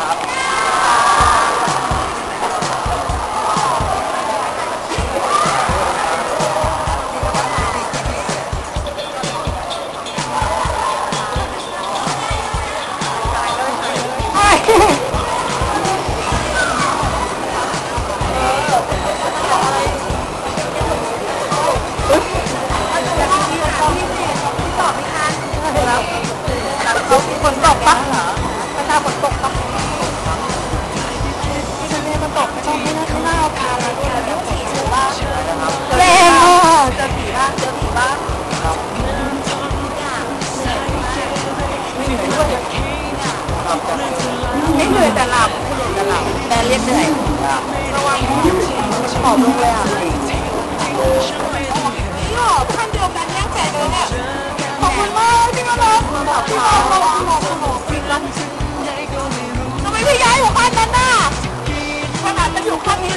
ครับฝนตกปะประชาฝนตกปะ ตกทีข้างหน้าพาเราเนี่ยเราผีหรือว่าแรงมากเจอผีบ้างเจอผีบ้างไม่เหนื่อยแต่หลับแต่หลับแต่เรียกเหนื่อยระวังหอบลงเลยอะหอบท่านเดียวกันนั่งแจกเลยเนี่ยขอบคุณมากที่มารับที่มารับทำไมพี่ย้ายหัวข้านนั้น อยู่ขั้นนี้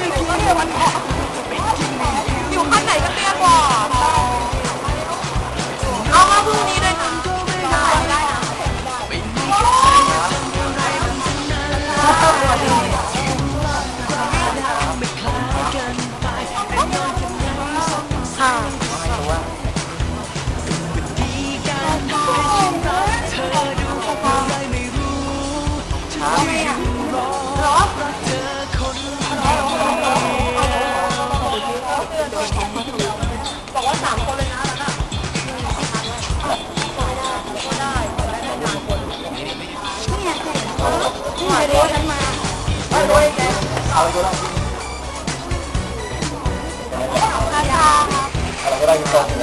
อยู่ขั้นไหนกันเนี่ย Ada. kita orang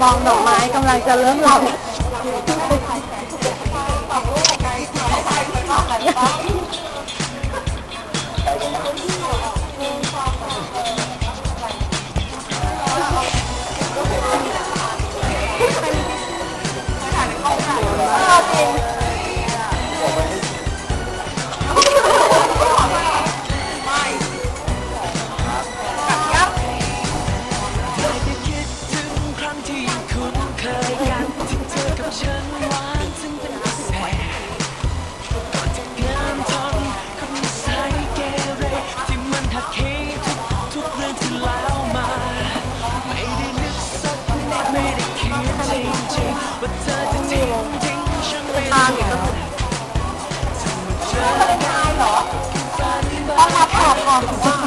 มองดอกไม้กำลังจะเริ่มหลับเ off the line.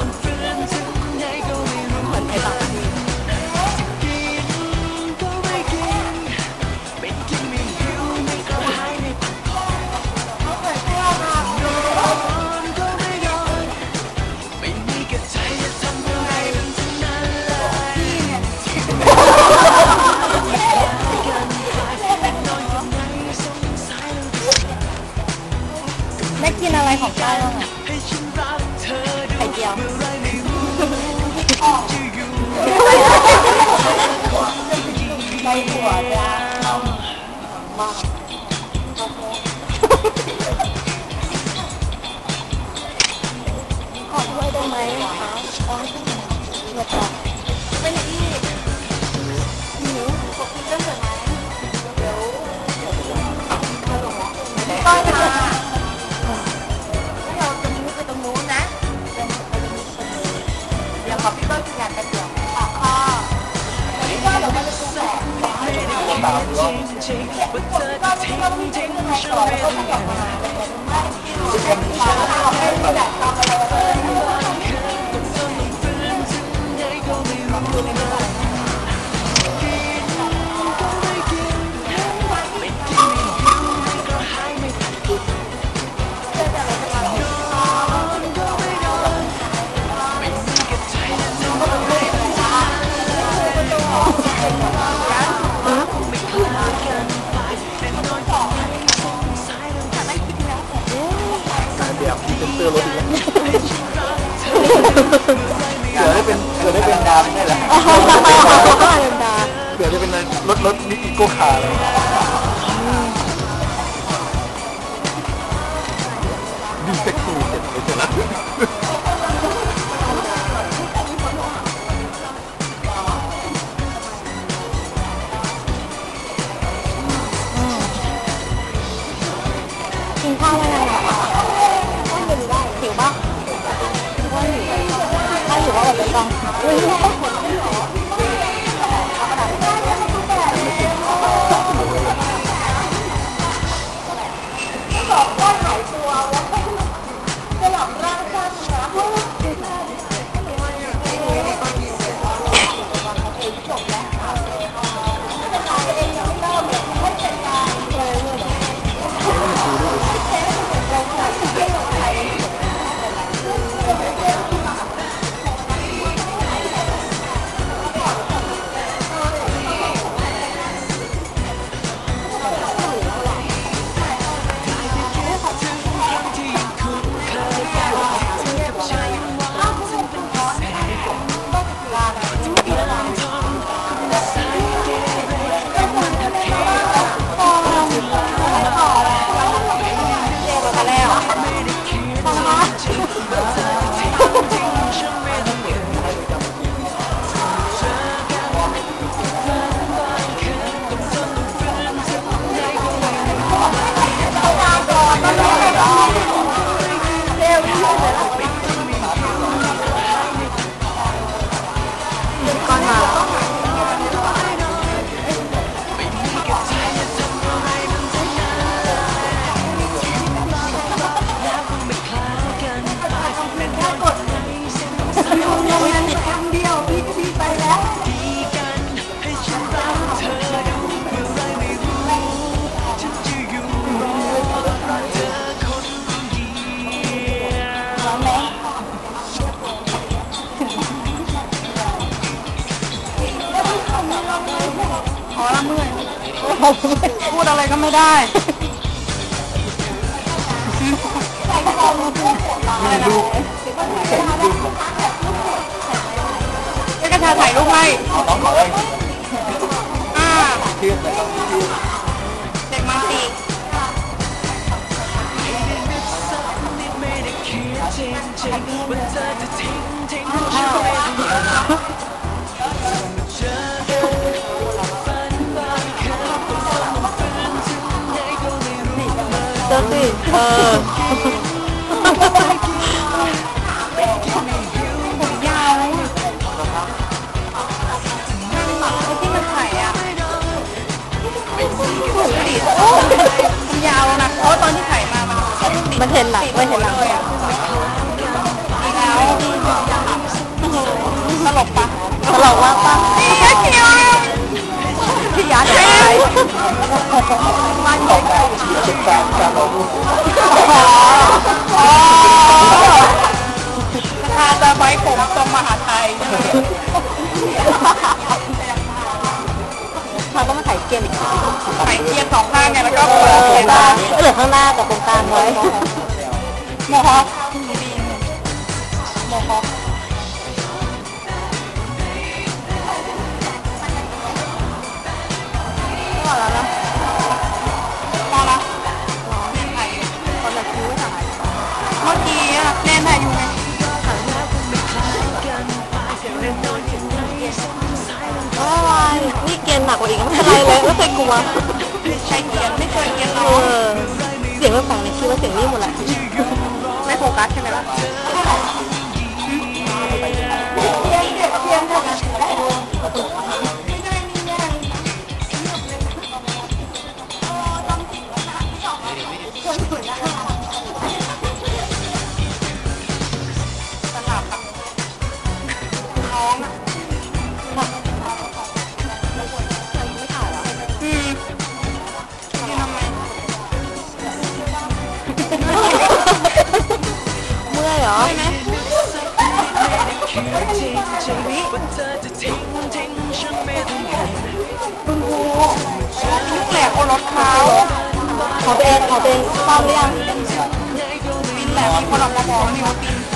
เผื่อได้เป็นเผื่อได้เป็นดาวได้แหละเผื่อได้เป็นรถรถนิติโกคาร์เลยดีเซ็กซี่เจ็ดเลยนะ 아이고. พูดอะไรก็ไม่ได้อะไรนะชาถ่ายรูปให้น้องขอได้อ่าเทียบเลยครับเทียบเด็กมันตีไม่ได้นึกสักนิ เลยเจอสิเออยาวไหมไอ้ที่มันไข่อะมันยาวนะเพราะตอนที่ไข่มามันมันเห็นหลังไม่เห็นหลังเลยอะแล้วตลกปะตลกว่าปะ ยัดใจมันเยอะเป็นการการเราดูคาจะไว้ผมตรงมหาไทยเราต้องมาถ่ายเกียร์อีกถ่ายเกียร์สองข้างไงแล้วก็เปิดเกียร์ล่างเหลือข้างหน้ากับตรงกลางไว้โมฮอ เมื่อกี้อะแน่นถ่ายอยู่ไงโอ้ยนี่เกียนหนักกว่าอีกไม่เป็นไรเลยไม่เคยกลัวใช่เกียนไม่เคยเกียนเนาะเสียงไม่ฟังในคิดว่าเสียงนี่หมดแหละ ไม่โฟกัสใช่ไหมล่ะ เหรอใช่ไหมคือจริงใจว่าเธอจะทิ้งทิ้งฉันไม่ต้องการคุณครูลูกแหลกบนรถเขาขอตัวเองขอตัวเองซ่อมหรือยังไงก็ไม่ปีนแหลกมีคนออกมาบอกนิวปีน